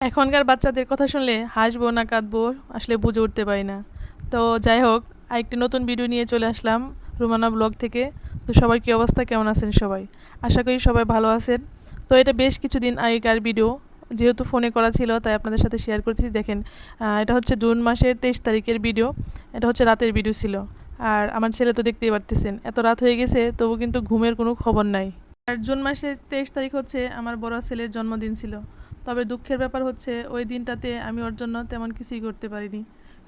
এখনকার বাচ্চাদের কথা শুনলে হাসবো না, কাঁদবো, আসলে বুঝে উঠতে পারি না। তো যাই হোক, আরেকটি নতুন ভিডিও নিয়ে চলে আসলাম রুমানা ব্লগ থেকে। তো সবার কী অবস্থা? কেমন আছেন সবাই? আশা করি সবাই ভালো আছেন। তো এটা বেশ কিছুদিন আগেকার ভিডিও যেহেতু ফোনে করা ছিল, তাই আপনাদের সাথে শেয়ার করছি। দেখেন এটা হচ্ছে জুন মাসের তেইশ তারিখের ভিডিও এটা হচ্ছে রাতের ভিডিও ছিল। আর আমার ছেলে তো দেখতেই পারতেছেন, এত রাত হয়ে গেছে, তবু কিন্তু ঘুমের কোনো খবর নাই। আর জুন মাসের তেইশ তারিখ হচ্ছে আমার বড় ছেলের জন্মদিন ছিল। তবে দুঃখের ব্যাপার হচ্ছে, ওই দিনটাতে আমি ওর জন্য তেমন কিছুই করতে পারিনি।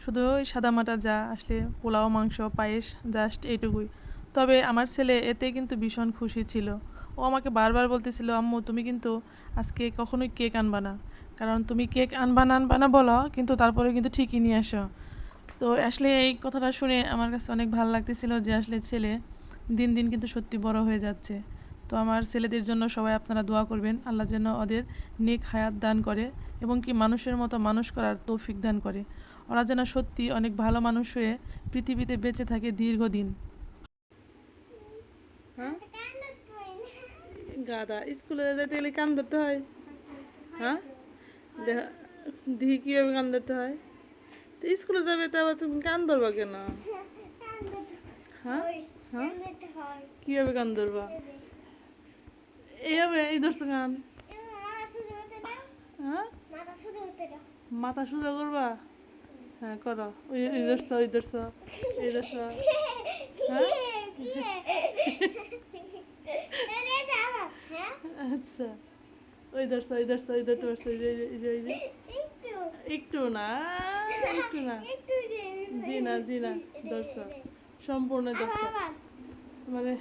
শুধু ওই সাদামাটা যা আসলে, পোলাও, মাংস, পায়েস জাস্ট এইটুকুই। তবে আমার ছেলে এতে কিন্তু ভীষণ খুশি ছিল। ও আমাকে বারবার বলতেছিল, আম্মু, তুমি কিন্তু আজকে কখনোই কেক আনবা না। কারণ তুমি কেক আনবা না আনবা না বলো, কিন্তু তারপরে কিন্তু ঠিকই নিয়ে আসো। তো আসলে এই কথাটা শুনে আমার কাছে অনেক ভালো লাগতেছিল যে আসলে ছেলে দিন দিন কিন্তু সত্যি বড় হয়ে যাচ্ছে। তো আমার ছেলেদের জন্য সবাই আপনারা দোয়া করবেন। আল্লাহ যেন ওদের নেক হায়াত দান করে এবং কি মানুষের মতো মানুষ করার তৌফিক দান করে। ওরা যেন সত্যি অনেক ভালো মানুষ হয়ে পৃথিবীতে বেঁচে থাকে দীর্ঘদিন। হ্যাঁ? গাদা স্কুলে যেতে গেলে কান ধরতে হয়। হ্যাঁ? দিহি কীভাবে কান ধরতে হয়? তো স্কুলে যাবে তো আবার তুমি কান ধরবা কেন? হ্যাঁ। হ্যাঁ? কীভাবে কান ধরবা? এইভাবে এই ধরছো গান হ্যাঁ? মাথা সোজা করবা? হ্যাঁ করো। ওই ধরছো ওই ধরছো এই ধরছো। আচ্ছা। ওই ধরছো ওই ধরছো ওই ধরতে পারছ যে একটু না একটু না। জি না জি না ধরছো। সম্পূর্ণ ধরছো। মানে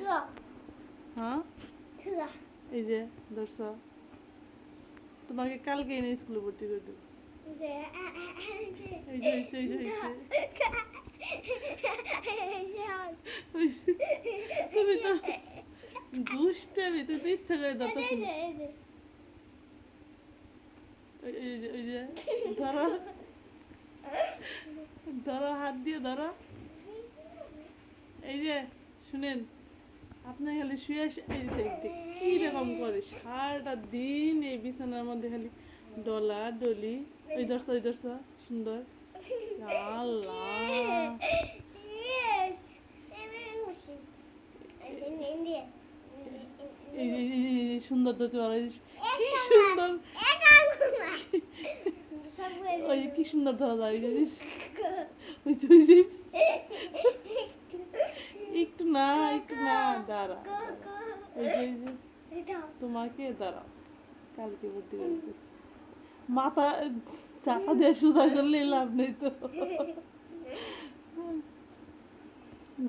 হ্যাঁ? এই যে ধরছো। তোমাকে কালকে এনে স্কুলে ভর্তি করে দেবো। তুমি তো দুষ্টামি তুই তো ইচ্ছা করে ওই যে ধরো। ধরো হাত দিয়ে ধরো। এই যে শুনেন। আপনি খালি শুয়ে এই যে দেখ দেখ কি রকম করে সারাটা দিন এই বিছানার মধ্যে খালি ডলা ডলি ওই দর্শ ওই দর্শ সুন্দর। আল্লাহ। সুন্দর কি সুন্দর। ওই কি সুন্দর ধরা যায় ওই যে- ওই যে একটু না একটু না দাঁড়া। তোমাকে দাঁড়াও। কালকে ভর্তি করে মাথা চাপা দিয়ে সোজা করলে লাভ নেই তো।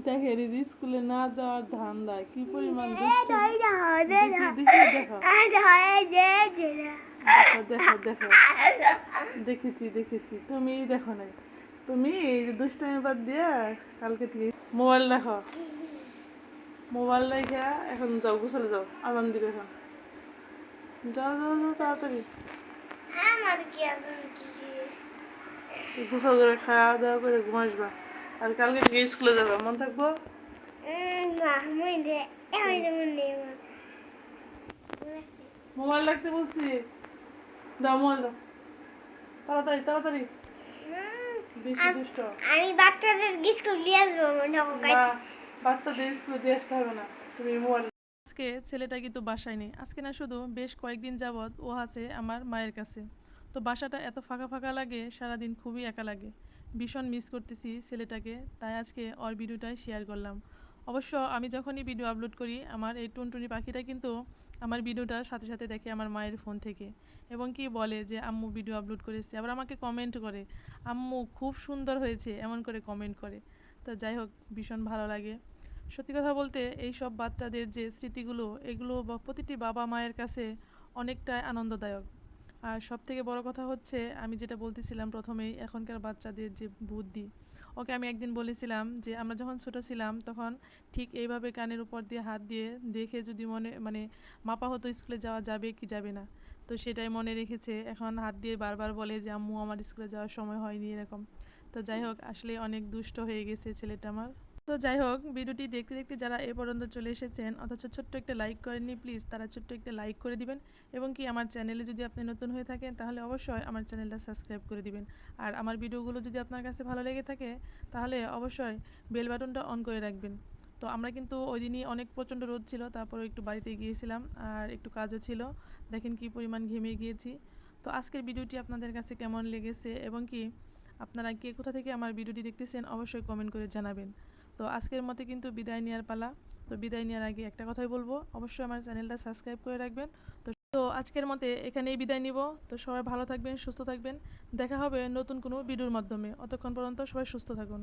দেখে স্কুলে না যাওয়ার ধান্দা কি পরিমাণ। দেখি দেখি দেখো দেখো। দেখো দেখো দেখেছি দেখেছি। তুমি দেখো নাই। তুমি দুষ্টামি বাদ দিয়ে কালকে থেকে মোবাইল দেখো। মোবাইল দেখে এখন যাও গোসলে যাও আজান দিবে এখন। যাও যাও যাও তাড়াতাড়ি। গোসল করে খাওয়া দাওয়া করে ঘুমাসবা আর কালকে থেকে স্কুলে যাবে মন থাকব? মোবাইল রাখতে বলছি। দাও মোবাইল দাও। তাড়াতাড়ি তাড়াতাড়ি। বেশি দুষ্ট। আমি বাচ্চাদের স্কুল দিয়ে আসব বাচ্চাদের স্কুলে দিয়ে আসতে হবে না, তুমি আজকে ছেলেটা কিন্তু বাসায় নেই। আজকে না শুধু বেশ কয়েকদিন যাবৎ ও আছে আমার মায়ের কাছে। তো বাসাটা এত ফাঁকা ফাঁকা লাগে, সারাদিন খুবই একা লাগে। ভীষণ মিস করতেছি ছেলেটাকে, তাই আজকে ওর ভিডিওটাই শেয়ার করলাম। অবশ্য আমি যখনই ভিডিও আপলোড করি, আমার এই টুনটুনি পাখিটা কিন্তু আমার ভিডিওটার সাথে সাথে দেখে আমার মায়ের ফোন থেকে। এবং কি বলে যে, আম্মু ভিডিও আপলোড করেছে। আবার আমাকে কমেন্ট করে, আম্মু, খুব সুন্দর হয়েছে। এমন করে কমেন্ট করে। তো যাই হোক, ভীষণ ভালো লাগে। সত্যি কথা বলতে এই সব বাচ্চাদের যে স্মৃতিগুলো, এগুলো প্রতিটি বাবা মায়ের কাছে অনেকটাই আনন্দদায়ক। আর সব থেকে বড় কথা হচ্ছে, আমি যেটা বলতেছিলাম প্রথমেই, এখনকার বাচ্চাদের যে বুদ্ধি। ওকে আমি একদিন বলেছিলাম যে, আমরা যখন ছোট ছিলাম, তখন ঠিক এইভাবে কানের উপর দিয়ে হাত দিয়ে দেখে যদি মনে মানে মাপা হতো স্কুলে যাওয়া যাবে কি যাবে না। তো সেটাই মনে রেখেছে। এখন হাত দিয়ে বারবার বলে যে, আম্মু, আমার স্কুলে যাওয়ার সময় হয়নি, এরকম। তো যাই হোক, আসলে অনেক দুষ্ট হয়ে গেছে ছেলেটা আমার। তো যাই হোক, ভিডিওটি দেখতে দেখতে যারা এ পর্যন্ত চলে এসেছেন, অথচ ছোট্ট একটা লাইক করেননি প্লিজ তারা ছোট্ট একটা লাইক করে দিবেন। এবং কি আমার চ্যানেলে যদি আপনি নতুন হয়ে থাকেন, তাহলে অবশ্যই আমার চ্যানেলটা সাবস্ক্রাইব করে দিবেন। আর আমার ভিডিওগুলো যদি আপনার কাছে ভালো লেগে থাকে, তাহলে অবশ্যই বেল বাটনটা অন করে রাখবেন। তো আমরা কিন্তু ওই দিনই অনেক প্রচণ্ড রোদ ছিল তারপরে একটু বাড়িতে গিয়েছিলাম আর একটু কাজও ছিল। দেখেন কি পরিমাণ ঘেমে গিয়েছি। তো আজকের ভিডিওটি আপনাদের কাছে কেমন লেগেছে এবং কি আপনারা কে কোথা থেকে আমার ভিডিওটি দেখতেছেন, অবশ্যই কমেন্ট করে জানাবেন। তো আজকের মতে কিন্তু বিদায় নেওয়ার পালা। তো বিদায় নেওয়ার আগে একটা কথাই বলব, অবশ্যই আমার চ্যানেলটা সাবস্ক্রাইব করে রাখবেন। তো তো আজকের মতে এখানেই বিদায় নিব। তো সবাই ভালো থাকবেন, সুস্থ থাকবেন। দেখা হবে নতুন কোনো ভিডিওর মাধ্যমে। অতক্ষণ পর্যন্ত সবাই সুস্থ থাকুন।